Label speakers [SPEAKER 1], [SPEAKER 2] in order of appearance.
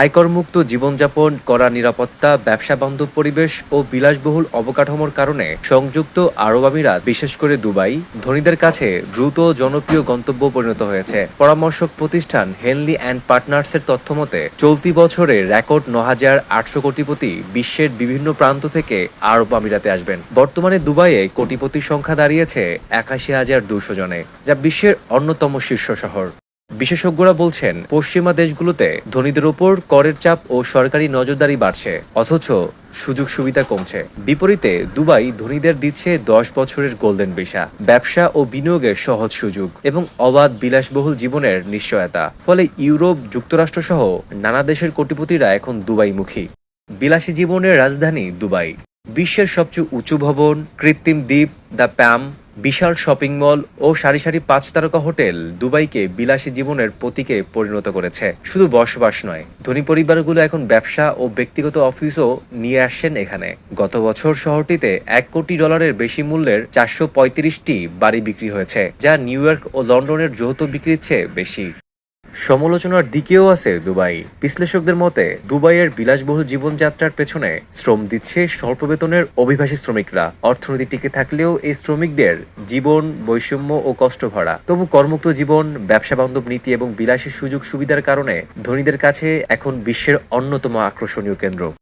[SPEAKER 1] আয়করমুক্ত জীবনযাপন করা নিরাপত্তা, ব্যবসা বান্ধব পরিবেশ ও বিলাসবহুল অবকাঠামোর কারণে সংযুক্ত আরব আমিরাত, বিশেষ করে দুবাই, ধনীদের কাছে দ্রুত জনপ্রিয় গন্তব্য পরিণত হয়েছে। পরামর্শক প্রতিষ্ঠান হেনলি অ্যান্ড পার্টনার্সের তথ্য মতে, চলতি বছরে রেকর্ড ন হাজার আটশো কোটিপতি বিশ্বের বিভিন্ন প্রান্ত থেকে আরব আমিরাতে আসবেন। বর্তমানে দুবাইয়ে কোটিপতির সংখ্যা দাঁড়িয়েছে একাশি হাজার দুশো জনে, যা বিশ্বের অন্যতম শীর্ষ শহর। বিশেষজ্ঞরা বলছেন, পশ্চিমা দেশগুলোতে ধনীদের ওপর করের চাপ ও সরকারি নজরদারি বাড়ছে, অথচ সুযোগ সুবিধা কমছে। বিপরীতে, দুবাই ধনীদের দিচ্ছে দশ বছরের গোল্ডেন ভিসা, ব্যবসা ও বিনিয়োগের সহজ সুযোগ এবং অবাধ বিলাসবহুল জীবনের নিশ্চয়তা। ফলে ইউরোপ যুক্তরাষ্ট্র সহ নানা দেশের কোটিপতিরা এখন দুবাইমুখী। বিলাসী জীবনের রাজধানী দুবাই। বিশ্বের সবচেয়ে উঁচু ভবন, কৃত্রিম দ্বীপ, দ্য প্যাম বিশাল শপিং মল ও সারি সারি পাঁচ তারকা হোটেল দুবাইকে বিলাসী জীবনের প্রতীকে পরিণত করেছে। শুধু বসবাস নয়, ধনী পরিবারগুলো এখন ব্যবসা ও ব্যক্তিগত অফিসও নিয়ে আসছেন এখানে। গত বছর শহরটিতে এক কোটি ডলারের বেশি মূল্যের চারশো পঁয়ত্রিশটি বাড়ি বিক্রি হয়েছে, যা নিউ ইয়র্ক ও লন্ডনের যৌথ বিক্রির চেয়ে বেশি। সমালোচনার দিকেও আছে দুবাই। বিশ্লেষকদের মতে, দুবাইয়ের বিলাসবহুল জীবনযাত্রার পেছনে শ্রম দিচ্ছে স্বল্প বেতনের অভিবাসী শ্রমিকরা। অর্থনীতি টিকে থাকলেও এই শ্রমিকদের জীবন, বৈষম্য ও কষ্ট ভরা। তবু কর্মুক্ত জীবন, ব্যবসা বান্ধব নীতি এবং বিলাসী সুযোগ সুবিধার কারণে ধনীদের কাছে এখন বিশ্বের অন্যতম আকর্ষণীয় কেন্দ্র।